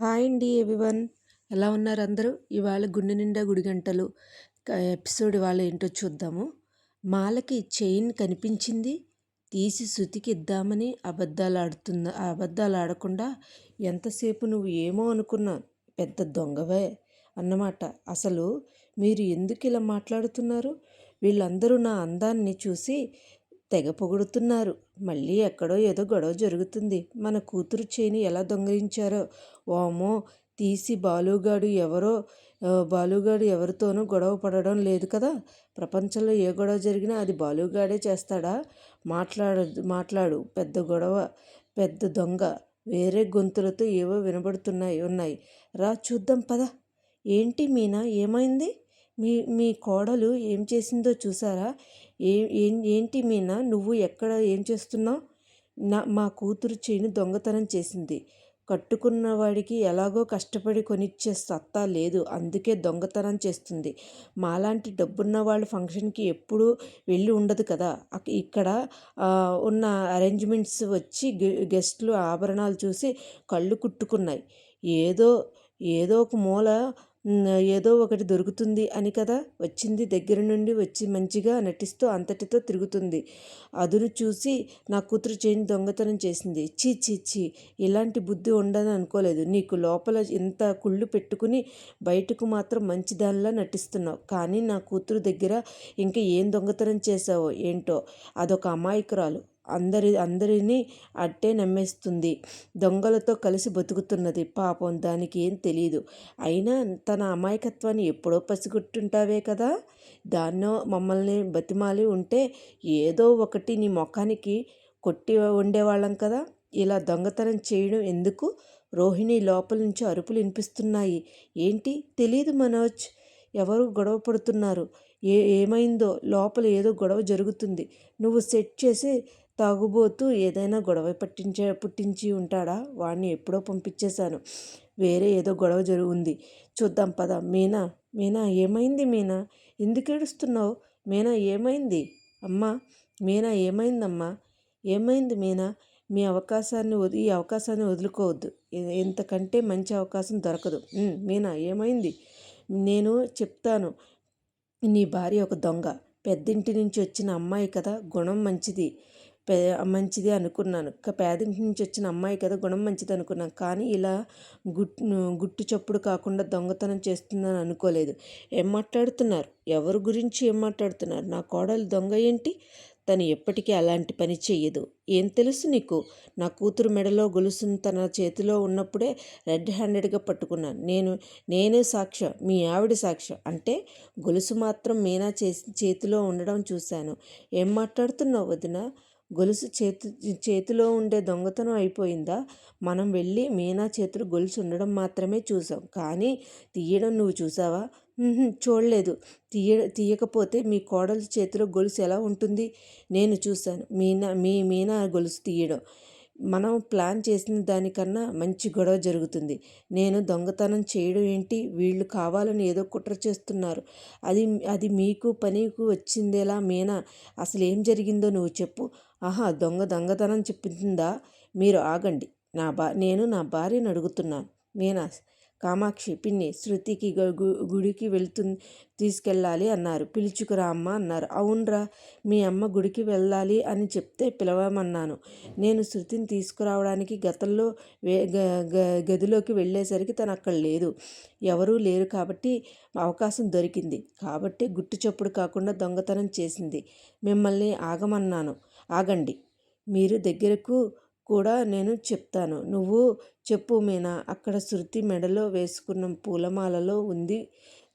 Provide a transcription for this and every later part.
Hi అండి everyone. ఎలా ఉన్నారు అందరూ? ఇవాళ గుండె నిండా గుడి గంటలు ఎపిసోడ్ ఇవాళ ఏంటో చూద్దాము. మాలకి చైన్ కనిపించింది తీసి శృతికి ఇద్దామని అబద్ధాలు ఆడుతున్న అబద్ధాలు ఆడకుండా ఎంతసేపు నువ్వు ఏమో అనుకున్నా పెద్ద దొంగవే అన్నమాట. అసలు మీరు ఎందుకు ఇలా మాట్లాడుతున్నారు? వీళ్ళందరూ నా అందాన్ని చూసి తెగ పొగుడుతున్నారు. మళ్ళీ ఎక్కడో ఏదో గొడవ జరుగుతుంది. మన కూతురు చేని ఎలా దొంగిలించారో? వామో తీసి బాలుగాడు ఎవరో బాలుగాడు ఎవరితోనూ గొడవ పడడం లేదు కదా! ప్రపంచంలో ఏ గొడవ జరిగినా అది బాలుగాడే చేస్తాడా? మాట్లాడు మాట్లాడు. పెద్ద గొడవ పెద్ద దొంగ. వేరే గొంతులతో ఏవో వినబడుతున్నాయి ఉన్నాయి. రా చూద్దాం పద. ఏంటి మీనా? ఏమైంది? మీ మీ కోడలు ఏం చేసిందో చూసారా? ఏ ఏంటి మీనా? నువ్వు ఎక్కడ ఏం చేస్తున్నావు? నా మా కూతురు చేయిని దొంగతనం చేసింది. కట్టుకున్న వాడికి ఎలాగో కష్టపడి కొనిచ్చే సత్తా లేదు. అందుకే దొంగతనం చేస్తుంది. మాలాంటి డబ్బున్న వాళ్ళ ఫంక్షన్కి ఎప్పుడూ వెళ్ళి ఉండదు కదా. ఇక్కడ ఉన్న అరేంజ్మెంట్స్ వచ్చి గెస్ట్లు ఆభరణాలు చూసి కళ్ళు కుట్టుకున్నాయి. ఏదో ఏదో ఒక మూల ఏదో ఒకటి దొరుకుతుంది అని కదా వచ్చింది దగ్గర నుండి వచ్చి మంచిగా నటిస్తూ అంతటితో తిరుగుతుంది. అదును చూసి నా కూతురు చేయని దొంగతనం చేసింది. చీ చీ చీ ఇలాంటి బుద్ధి ఉండదని అనుకోలేదు. నీకు లోపల ఇంత కుళ్ళు పెట్టుకుని బయటకు మాత్రం మంచిదానిలా నటిస్తున్నావు. కానీ నా కూతురు దగ్గర ఇంకా ఏం దొంగతనం చేసావో ఏంటో అదొక అమాయకురాలు. అందరి అందరినీ అట్టే నమ్మేస్తుంది. దొంగలతో కలిసి బతుకుతున్నది పాపం దానికి ఏం తెలియదు అయినా తన అమాయకత్వాన్ని ఎప్పుడో పసిగొట్టుంటావే కదా? దాన్నో మమ్మల్ని బతిమాలి ఉంటే ఏదో ఒకటి నీ ముఖానికి కొట్టి ఉండేవాళ్ళం కదా? ఇలా దొంగతనం చేయడం ఎందుకు? రోహిణి లోపల నుంచి అరుపులు వినిపిస్తున్నాయి. ఏంటి? తెలియదు మనోజ్. ఎవరు గొడవ పడుతున్నారు? ఏ ఏమైందో? లోపల ఏదో గొడవ జరుగుతుంది. నువ్వు సెట్ చేసి తాగుబోతూ ఏదైనా గొడవ పట్టించే పుట్టించి ఉంటాడా? వాడిని ఎప్పుడో పంపించేశాను. వేరే ఏదో గొడవ జరుగుంది. చూద్దాం పద. మీనా? మీనా ఏమైంది మీనా? ఎందుకు ఏడుస్తున్నావు? మీనా ఏమైంది? అమ్మా మీనా ఏమైందమ్మా? ఏమైంది మీనా? మీ అవకాశాన్ని ఈ అవకాశాన్ని వదులుకోవద్దు. ఎంతకంటే మంచి అవకాశం దొరకదు. మీనా ఏమైంది? నేను చెప్తాను. నీ భార్య ఒక దొంగ. పెద్దింటి నుంచి వచ్చిన అమ్మాయి కదా గుణం మంచిది. మంచిది అనుకున్నాను. పేదింటి నుంచి వచ్చిన అమ్మాయి కదా గుణం మంచిది అనుకున్నాను. కానీ ఇలా గుట్ గుట్టు చప్పుడు కాకుండా దొంగతనం చేస్తుందని అనుకోలేదు. ఏం మాట్లాడుతున్నారు? ఎవరి గురించి ఏం మాట్లాడుతున్నారు? నా కోడలు దొంగ ఏంటి? తను ఎప్పటికీ అలాంటి పని చెయ్యదు. ఏం తెలుసు నీకు? నా కూతురు మెడలో గొలుసును తన చేతిలో ఉన్నప్పుడే రెడ్ హ్యాండెడ్గా పట్టుకున్నాను. నేను నేనే సాక్ష్యం మీ ఆవిడ సాక్ష్యం అంటే గొలుసు మాత్రం మీనా చేసి చేతిలో ఉండడం చూశాను. ఏం మాట్లాడుతున్నావు వదిన? గొలుసు చేతి చేతిలో ఉండే దొంగతనం అయిపోయిందా? మనం వెళ్ళి మీనా చేతులు గొలుసు ఉండడం మాత్రమే చూసాం. కానీ తీయడం నువ్వు చూసావా? చూడలేదు. తీయ తీయకపోతే మీ కోడలు చేతిలో గొలుసు ఎలా ఉంటుంది? నేను చూశాను. మీనా మీ మీనా గొలుసు తీయడం. మనం ప్లాన్ చేసిన దానికన్నా మంచి గొడవ జరుగుతుంది. నేను దొంగతనం చేయడం ఏంటి? వీళ్ళు కావాలని ఏదో కుట్ర చేస్తున్నారు. అది అది మీకు పనికి వచ్చిందేలా మీనా? అసలు ఏం జరిగిందో నువ్వు చెప్పు. ఆహా దొంగ దొంగతనం చెప్పిందా? మీరు ఆగండి. నా బా నేను నా భార్యను అడుగుతున్నాను మీనా? కామాక్షి పిన్ని శృతికి గుడికి వెళ్తు తీసుకెళ్ళాలి అన్నారు. పిలుచుకురా అమ్మ అన్నారు. అవునరా మీ అమ్మ గుడికి వెళ్ళాలి అని చెప్తే పిలవమన్నాను. నేను శృతిని తీసుకురావడానికి గతంలో వే గదిలోకి వెళ్ళేసరికి తను అక్కడ లేదు. ఎవరూ లేరు కాబట్టి అవకాశం దొరికింది. కాబట్టి గుట్టు చప్పుడు కాకుండా దొంగతనం చేసింది. మిమ్మల్ని ఆగమన్నాను. ఆగండి. మీరు దగ్గరకు కూడా నేను చెప్తాను. నువ్వు చెప్పు మీనా అక్కడ శృతి మెడలో వేసుకున్న పూలమాలలో ఉంది.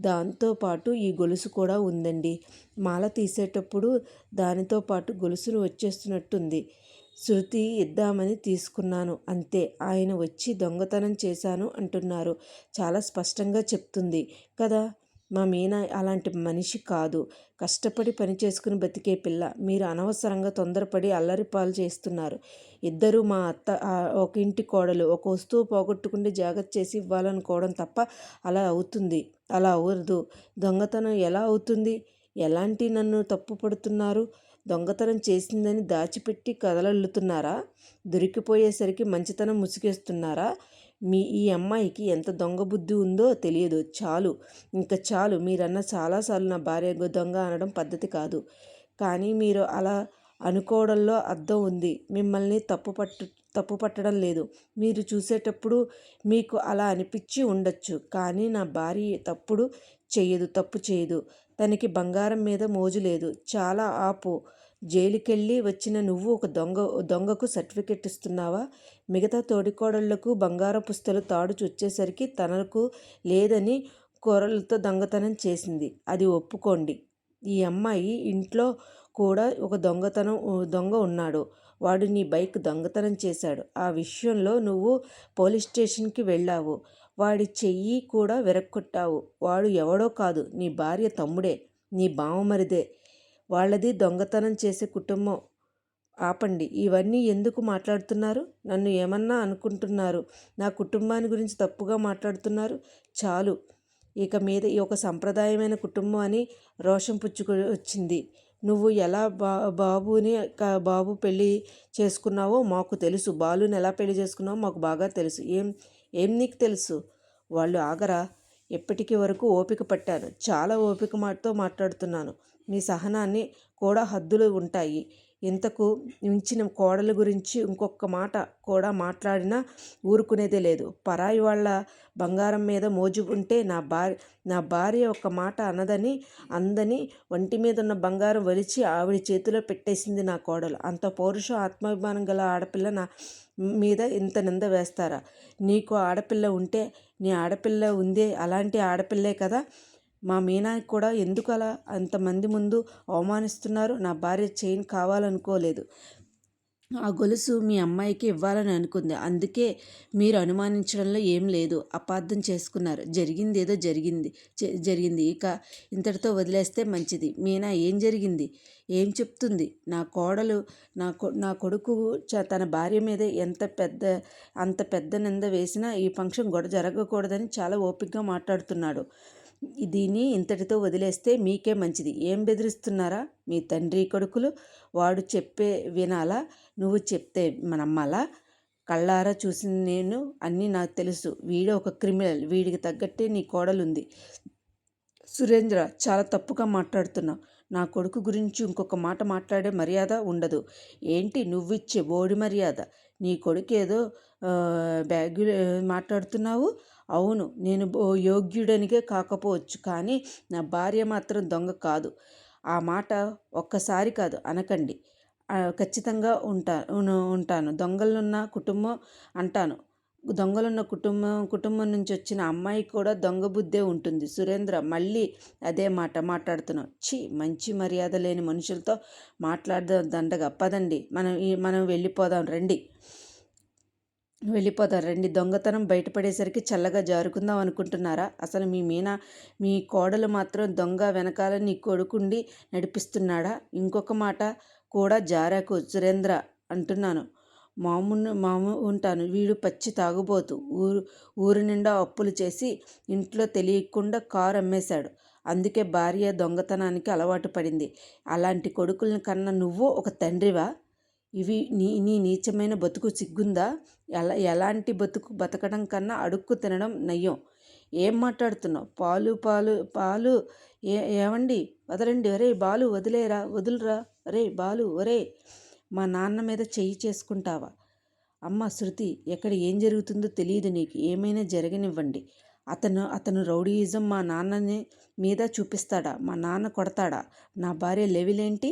దాంతో పాటు ఈ గొలుసు కూడా ఉందండి. మాల తీసేటప్పుడు దానితో పాటు గొలుసును వచ్చేస్తున్నట్టుంది. శృతి ఇద్దామని తీసుకున్నాను. అంతే ఆయన వచ్చి దొంగతనం చేశాను అంటున్నారు. చాలా స్పష్టంగా చెప్తుంది కదా? మా మీనా అలాంటి మనిషి కాదు. కష్టపడి పని చేసుకుని బతికే పిల్ల. మీరు అనవసరంగా తొందరపడి అల్లరి పాలు చేస్తున్నారు. ఇద్దరు మా అత్త ఒక ఇంటి కోడలు. ఒక వస్తువు పోగొట్టుకుంటే జాగ్రత్త చేసి ఇవ్వాలనుకోవడం తప్ప అలా అవుతుంది. అలా అవ్వదు. దొంగతనం ఎలా అవుతుంది? ఎలాంటి నన్ను తప్పు పడుతున్నారు? దొంగతనం చేసిందని దాచిపెట్టి కదలల్లుతున్నారా దొరికిపోయేసరికి మంచితనం ముసుగేస్తున్నారా? మీ ఈ అమ్మాయికి ఎంత దొంగ బుద్ధి ఉందో తెలియదు. చాలు. ఇంకా చాలు. మీరన్న చాలాసార్లు నా భార్య దొంగ అనడం పద్ధతి కాదు. కానీ మీరు అలా అనుకోవడంలో అర్థం ఉంది. మిమ్మల్ని తప్పు పట్టు తప్పు పట్టడం లేదు. మీరు చూసేటప్పుడు మీకు అలా అనిపించి ఉండొచ్చు. కానీ నా భార్య తప్పుడు చేయదు తప్పు చేయదు తనకి బంగారం మీద మోజు లేదు. చాలా ఆపు. జైలుకెళ్ళి వచ్చిన నువ్వు ఒక దొంగ దొంగకు సర్టిఫికెట్ ఇస్తున్నావా? మిగతా తోడికోడళ్ళకు బంగారు పుస్తలు తాడు చుచ్చేసరికి తనకు లేదని కూరలతో దొంగతనం చేసింది. అది ఒప్పుకోండి. ఈ అమ్మాయి ఇంట్లో కూడా ఒక దొంగతనం దొంగ ఉన్నాడు. వాడు నీ బైక్ దొంగతనం చేశాడు. ఆ విషయంలో నువ్వు పోలీస్ స్టేషన్కి వెళ్ళావు. వాడి చెయ్యి కూడా విరక్కొట్టావు వాడు ఎవడో కాదు. నీ భార్య తమ్ముడే. నీ బావమరిదే. వాళ్ళది దొంగతనం చేసే కుటుంబం. ఆపండి. ఇవన్నీ ఎందుకు మాట్లాడుతున్నారు? నన్ను ఏమన్నా అనుకుంటున్నారు? నా కుటుంబాన్ని గురించి తప్పుగా మాట్లాడుతున్నారు? చాలు. ఇక మీద ఈ ఒక సంప్రదాయమైన కుటుంబం అని రోషం పుచ్చుకు వచ్చింది. నువ్వు ఎలా బా బాబుని బాబు పెళ్ళి చేసుకున్నావో మాకు తెలుసు. బాలుని ఎలా పెళ్ళి చేసుకున్నావో మాకు బాగా తెలుసు. ఏం ఏం నీకు తెలుసు? వాళ్ళు ఆగరా? ఎప్పటికీ వరకు ఓపిక పట్టాను. చాలా ఓపిక మాటతో మాట్లాడుతున్నాను. మీ సహనాన్ని కూడా హద్దులు ఉంటాయి. ఇంతకు మించిన కోడల గురించి ఇంకొక మాట కూడా మాట్లాడినా ఊరుకునేదే లేదు. పరాయి వాళ్ళ బంగారం మీద మోజు ఉంటే నా భార్య నా భార్య ఒక మాట అనదని అందని ఒంటి మీద ఉన్న బంగారం వలిచి ఆవిడ చేతిలో పెట్టేసింది నా కోడలు. అంత పౌరుష ఆత్మాభిమానం గల ఆడపిల్ల నా మీద ఇంత నింద వేస్తారా? నీకు ఆడపిల్ల ఉంటే నీ ఆడపిల్ల ఉందే అలాంటి ఆడపిల్లే కదా. మా మీనాకి కూడా ఎందుకు అలా అంతమంది ముందు అవమానిస్తున్నారు? నా భార్య చైన్ కావాలనుకోలేదు. ఆ గొలుసు మీ అమ్మాయికి ఇవ్వాలని అనుకుంది. అందుకే మీరు అనుమానించడంలో ఏం లేదు. అపార్థం చేసుకున్నారు. జరిగింది ఏదో జరిగింది. జరిగింది. ఇక ఇంతటితో వదిలేస్తే మంచిది. మీనా ఏం జరిగింది? ఏం చెప్తుంది? నా కోడలు నా నా కొడుకు తన భార్య మీద ఎంత పెద్ద అంత పెద్ద నింద వేసినా ఈ ఫంక్షన్ గొడవ జరగకూడదని చాలా ఓపికగా మాట్లాడుతున్నాడు. దీన్ని ఇంతటితో వదిలేస్తే మీకే మంచిది. ఏం బెదిరిస్తున్నారా? మీ తండ్రి కొడుకులు వాడు చెప్పే వినాలా? నువ్వు చెప్తే మనమ్మాలా కళ్ళారా చూసిన నేను అన్నీ నాకు తెలుసు. వీడు ఒక క్రిమినల్. వీడికి తగ్గట్టే నీ కోడలుంది. సురేంద్ర చాలా తప్పుగా మాట్లాడుతున్నావు. నా కొడుకు గురించి ఇంకొక మాట మాట్లాడే మర్యాద ఉండదు. ఏంటి? నువ్విచ్చే బోడి మర్యాద. నీ కొడుకు ఏదో బ్యాగ్ మాట్లాడుతున్నావు. అవును నేను యోగ్యుడనికే కాకపోవచ్చు కానీ నా భార్య మాత్రం దొంగ కాదు. ఆ మాట ఒక్కసారి కాదు అనకండి. ఖచ్చితంగా ఉంటా ఉంటాను. దొంగలున్న కుటుంబం అంటాను. దొంగలున్న కుటుంబం కుటుంబం నుంచి వచ్చిన అమ్మాయి కూడా దొంగ బుద్ధే ఉంటుంది. సురేంద్ర మళ్ళీ అదే మాట మాట్లాడుతున్నాం ఛీ మంచి మర్యాద లేని మనుషులతో మాట్లాడదాం దండగా పదండి మనం మనం వెళ్ళిపోదాం రండి. వెళ్ళిపోతారు. రండి దొంగతనం బయటపడేసరికి చల్లగా జారుకుందాం అనుకుంటున్నారా? అసలు మీ మీనా మీ కోడలు మాత్రం దొంగ వెనకాల నీ కొడుకుండి నడిపిస్తున్నాడా? ఇంకొక మాట కూడా జారాకు సురేంద్ర అంటున్నాను. మామూలు మాము ఉంటాను. వీడు పచ్చి తాగుబోతు. ఊరు ఊరు నిండా అప్పులు చేసి ఇంట్లో తెలియకుండా కారు అమ్మేశాడు. అందుకే భార్య దొంగతనానికి అలవాటు పడింది. అలాంటి కొడుకులను కన్నా నువ్వు ఒక తండ్రివా? ఇవి నీ నీ నీచమైన బతుకు సిగ్గుందా? ఎలా ఎలాంటి బతుకు బతకడం కన్నా అడుక్కు తినడం నయ్యం. ఏం మాట్లాడుతున్నావు? పాలు పాలు పాలు. ఏ ఏమండి వదలండి. ఒరే బాలు వదిలేరా? వదులురా? ఒరే బాలు ఒరే. మా నాన్న మీద చెయ్యి చేసుకుంటావా? అమ్మ శృతి ఎక్కడ ఏం జరుగుతుందో తెలియదు నీకు. ఏమైనా జరగనివ్వండి. అతను అతను రౌడీయిజం మా నాన్నని మీద చూపిస్తాడా? మా నాన్న కొడతాడా? నా భార్య లెవిలేంటి?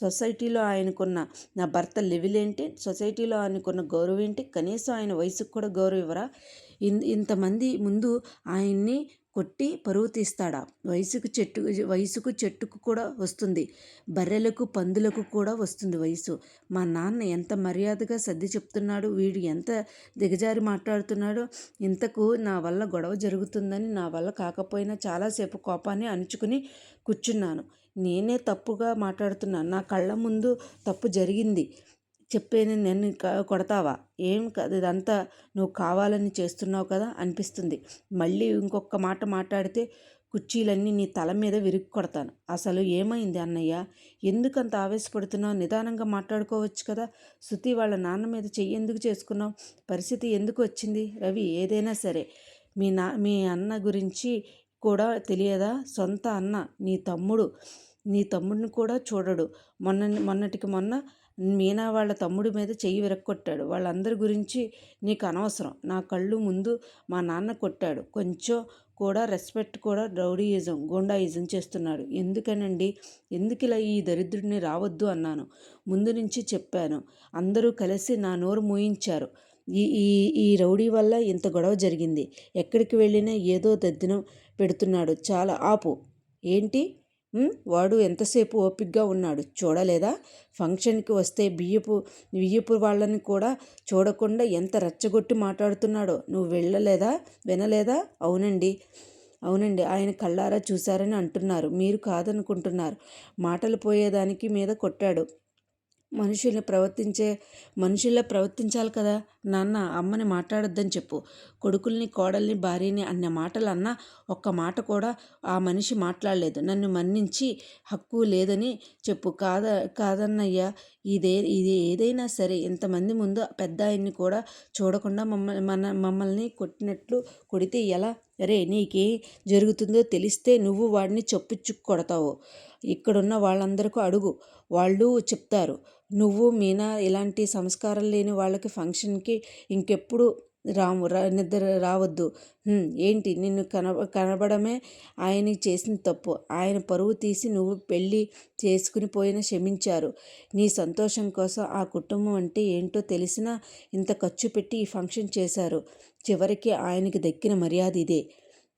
సొసైటీలో ఆయనకున్న నా భర్త లెవెల్ ఏంటి సొసైటీలో ఆయనకున్న గౌరవం ఏంటి కనీసం ఆయన వయసుకు కూడా గౌరవం ఇవ్వరా ఇంతమంది ముందు ఆయన్ని కొట్టి పరువు తీస్తాడా? వయసుకు చెట్టు వయసుకు చెట్టుకు కూడా వస్తుంది. బర్రెలకు పందులకు కూడా వస్తుంది వయసు. మా నాన్న ఎంత మర్యాదగా సర్ది చెప్తున్నాడు? వీడు ఎంత దిగజారి మాట్లాడుతున్నాడో? ఇంతకు నా వల్ల గొడవ జరుగుతుందని నా వల్ల కాకపోయినా చాలాసేపు కోపాన్ని అణుచుకుని కూర్చున్నాను. నేనే తప్పుగా మాట్లాడుతున్నాను నా కళ్ళ ముందు తప్పు జరిగింది. చెప్పేది నేను కొడతావా? ఏం కాదు ఇదంతా నువ్వు కావాలని చేస్తున్నావు కదా అనిపిస్తుంది. మళ్ళీ ఇంకొక మాట మాట్లాడితే కుర్చీలన్నీ నీ తల మీద విరిగి కొడతాను. అసలు ఏమైంది అన్నయ్య? ఎందుకంత ఆవేశపడుతున్నావు? నిదానంగా మాట్లాడుకోవచ్చు కదా. శృతి వాళ్ళ నాన్న మీద చెయ్యి ఎందుకు చేసుకున్నావు? పరిస్థితి ఎందుకు వచ్చింది? రవి ఏదైనా సరే. మీ నా మీ అన్న గురించి కూడా తెలియదా? సొంత అన్న నీ తమ్ముడు నీ తమ్ముడిని కూడా చూడడు. మొన్న మొన్నటికి మొన్న మీనా వాళ్ళ తమ్ముడి మీద చెయ్యి విరక్కొట్టాడు. వాళ్ళందరి గురించి నీకు అనవసరం. నా కళ్ళు ముందు మా నాన్న కొట్టాడు. కొంచెం కూడా రెస్పెక్ట్ కూడా రౌడీయిజం గోండాయిజం చేస్తున్నాడు. ఎందుకనండి? ఎందుకు ఇలా ఈ దరిద్రుడిని రావద్దు అన్నాను. ముందు నుంచి చెప్పాను. అందరూ కలిసి నా నోరు మూయించారు. ఈ ఈ ఈ రౌడీ వల్ల ఇంత గొడవ జరిగింది. ఎక్కడికి వెళ్ళినా ఏదో దద్దినం పెడుతున్నాడు. చాలా ఆపు. ఏంటి? వాడు ఎంతసేపు ఓపిగ్గా ఉన్నాడు? చూడలేదా? ఫంక్షన్కి వస్తే బియ్యపు బియ్యపు వాళ్ళని కూడా చూడకుండా ఎంత రెచ్చగొట్టి మాట్లాడుతున్నాడో? నువ్వు వెళ్ళలేదా? వినలేదా? అవునండి. అవునండి. ఆయన కళ్ళారా చూశారని అంటున్నారు. మీరు కాదనుకుంటున్నారు. మాటలు పోయేదానికి మీద కొట్టాడు. మనుషుల్ని ప్రవర్తించే మనుషుల్లా ప్రవర్తించాలి కదా? నాన్న అమ్మని మాట్లాడొద్దని చెప్పు. కొడుకుల్ని కోడల్ని భార్యని అన్న మాటలు అన్న ఒక్క మాట కూడా ఆ మనిషి మాట్లాడలేదు. నన్ను మన్నించి హక్కు లేదని చెప్పు. కాద కాదన్నయ్యా ఇదే ఇది ఏదైనా సరే ఇంతమంది ముందు పెద్ద ఆయన్ని కూడా చూడకుండా మమ్మల్ని మన మమ్మల్ని కొట్టినట్లు కొడితే ఎలా? రే నీకే జరుగుతుందో తెలిస్తే నువ్వు వాడిని చొప్పించు కొడతావు ఇక్కడున్న వాళ్ళందరికీ అడుగు. వాళ్ళు చెప్తారు. నువ్వు మీనా ఇలాంటి సంస్కారం లేని వాళ్ళకి ఫంక్షన్కి ఇంకెప్పుడు రాము రా నిద్ర రావద్దు. ఏంటి? నిన్ను కన కనబడమే ఆయనకి చేసిన తప్పు. ఆయన పరువు తీసి నువ్వు పెళ్ళి చేసుకుని పోయిన క్షమించారు. నీ సంతోషం కోసం ఆ కుటుంబం అంటే ఏంటో తెలిసినా ఇంత ఖర్చు పెట్టి ఈ ఫంక్షన్ చేశారు. చివరికి ఆయనకి దక్కిన మర్యాద ఇదే.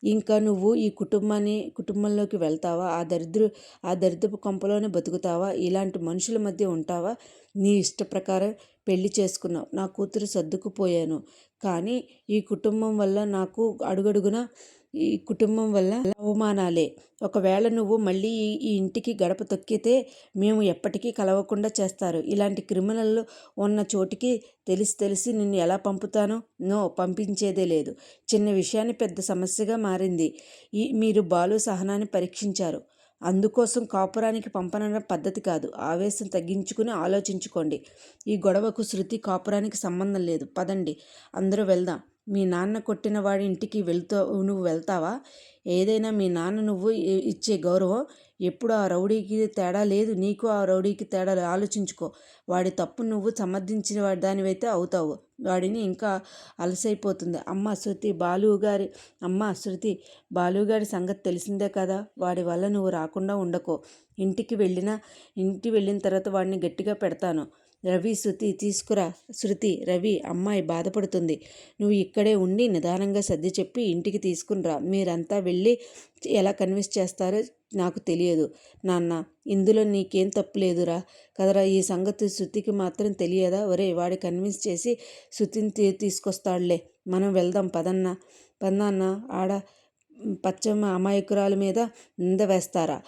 ఇంకా నువ్వు ఈ కుటుంబాన్ని కుటుంబంలోకి వెళ్తావా? ఆ దరిద్ర ఆ దరిద్రపు కొంపలోనే బతుకుతావా? ఇలాంటి మనుషుల మధ్య ఉంటావా? నీ ఇష్ట ప్రకారం పెళ్ళి చేసుకున్నావు. నా కూతురు సర్దుకుపోయాను. కానీ ఈ కుటుంబం వల్ల నాకు అడుగడుగున ఈ కుటుంబం వల్ల అవమానాలే. ఒకవేళ నువ్వు మళ్ళీ ఈ ఇంటికి గడప తొక్కితే మేము ఎప్పటికీ కలవకుండా చేస్తారు. ఇలాంటి క్రిమినల్ ఉన్న చోటికి తెలిసి తెలిసి నిన్ను ఎలా పంపుతాను? నో పంపించేదే లేదు. చిన్న విషయాన్ని పెద్ద సమస్యగా మారింది. ఈ మీరు బాలు సహనాన్ని పరీక్షించారు. అందుకోసం కాపురానికి పంపనడం పద్ధతి కాదు. ఆవేశం తగ్గించుకుని ఆలోచించుకోండి. ఈ గొడవకు శృతి కాపురానికి సంబంధం లేదు. పదండి. అందరూ వెళ్దాం. మీ నాన్న కొట్టిన వాడి ఇంటికి వెళ్తావు నువ్వు వెళ్తావా? ఏదైనా మీ నాన్న నువ్వు ఇచ్చే గౌరవం. ఎప్పుడు ఆ రౌడీకి తేడా లేదు. నీకు ఆ రౌడీకి తేడా ఆలోచించుకో. వాడి తప్పు నువ్వు సమర్థించిన వాడి దానివైతే అవుతావు. వాడిని ఇంకా అలసైపోతుంది. అమ్మ శృతి బాలుగారి అమ్మ శృతి బాలుగారి సంగతి తెలిసిందే కదా? వాడి వల్ల నువ్వు రాకుండా ఉండకో. ఇంటికి వెళ్ళిన ఇంటికి వెళ్ళిన తర్వాత వాడిని గట్టిగా పెడతాను. రవి శృతి తీసుకురా. శృతి రవి అమ్మాయి బాధపడుతుంది. నువ్వు ఇక్కడే ఉండి నిదానంగా సర్ది చెప్పి ఇంటికి తీసుకునిరా మీరంతా వెళ్ళి ఎలా కన్విన్స్ చేస్తారో నాకు తెలియదు. నాన్న ఇందులో నీకేం తప్పులేదురా కదరా ఈ సంగతి శృతికి మాత్రం తెలియదా? ఒరే వాడి కన్విన్స్ చేసి శృతిని తీ తీసుకొస్తాడులే. మనం వెళ్దాం పదన్న. పదన్న ఆడ పచ్చమ్మ అమాయకురాల మీద నింద వేస్తారా?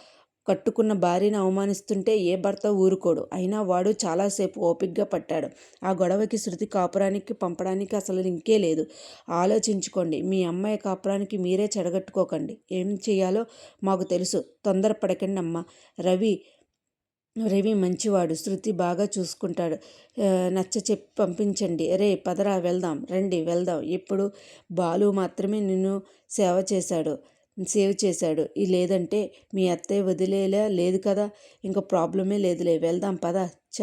కట్టుకున్న భార్యను అవమానిస్తుంటే ఏ భర్త ఊరుకోడు. అయినా వాడు చాలాసేపు ఓపిగ్గా పట్టాడు. ఆ గొడవకి శృతి కాపురానికి పంపడానికి అసలు ఇంకే లేదు. ఆలోచించుకోండి. మీ అమ్మాయి కాపురానికి మీరే చెడగట్టుకోకండి. ఏం చేయాలో మాకు తెలుసు. తొందరపడకండి అమ్మ. రవి రవి మంచివాడు. శృతి బాగా చూసుకుంటాడు. నచ్చ చెప్పి పంపించండి. రే పదరా వెళ్దాం. రండి వెళ్దాం. ఇప్పుడు బాలు మాత్రమే నిన్ను సేవ చేశాడు. సేవ్ చేశాడు. ఈ లేదంటే మీ అత్తయ్య వదిలేలా? లేదు కదా ఇంకా ప్రాబ్లమే లేదులే. వెళ్దాం పద. చ.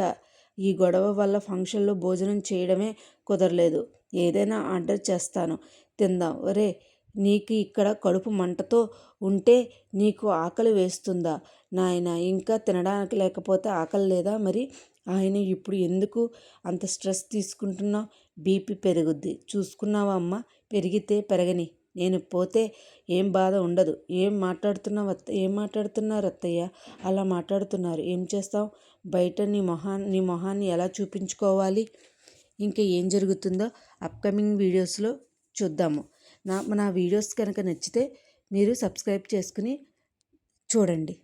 ఈ గొడవ వల్ల ఫంక్షన్లో భోజనం చేయడమే కుదరలేదు. ఏదైనా ఆర్డర్ చేస్తాను. తిందాం. ఒరే నీకు ఇక్కడ కడుపు మంటతో ఉంటే నీకు ఆకలి వేస్తుందా? నాయన ఇంకా తినడానికి లేకపోతే ఆకలి లేదా మరి? ఆయన ఇప్పుడు ఎందుకు అంత స్ట్రెస్ తీసుకుంటున్నావు? బీపీ పెరుగుద్ది. చూసుకున్నావా అమ్మ? పెరిగితే పెరగని. నేను పోతే ఏం బాధ ఉండదు. ఏం మాట్లాడుతున్నావు అత్త ఏం మాట్లాడుతున్నారు అత్తయ్య? అలా మాట్లాడుతున్నారు. ఏం చేస్తావు? బయట నీ మొహాన్ని నీ మొహాన్ని ఎలా చూపించుకోవాలి? ఇంకా ఏం జరుగుతుందో అప్కమింగ్ వీడియోస్లో చూద్దాము. నా నా వీడియోస్ కనుక నచ్చితే మీరు సబ్స్క్రైబ్ చేసుకుని చూడండి.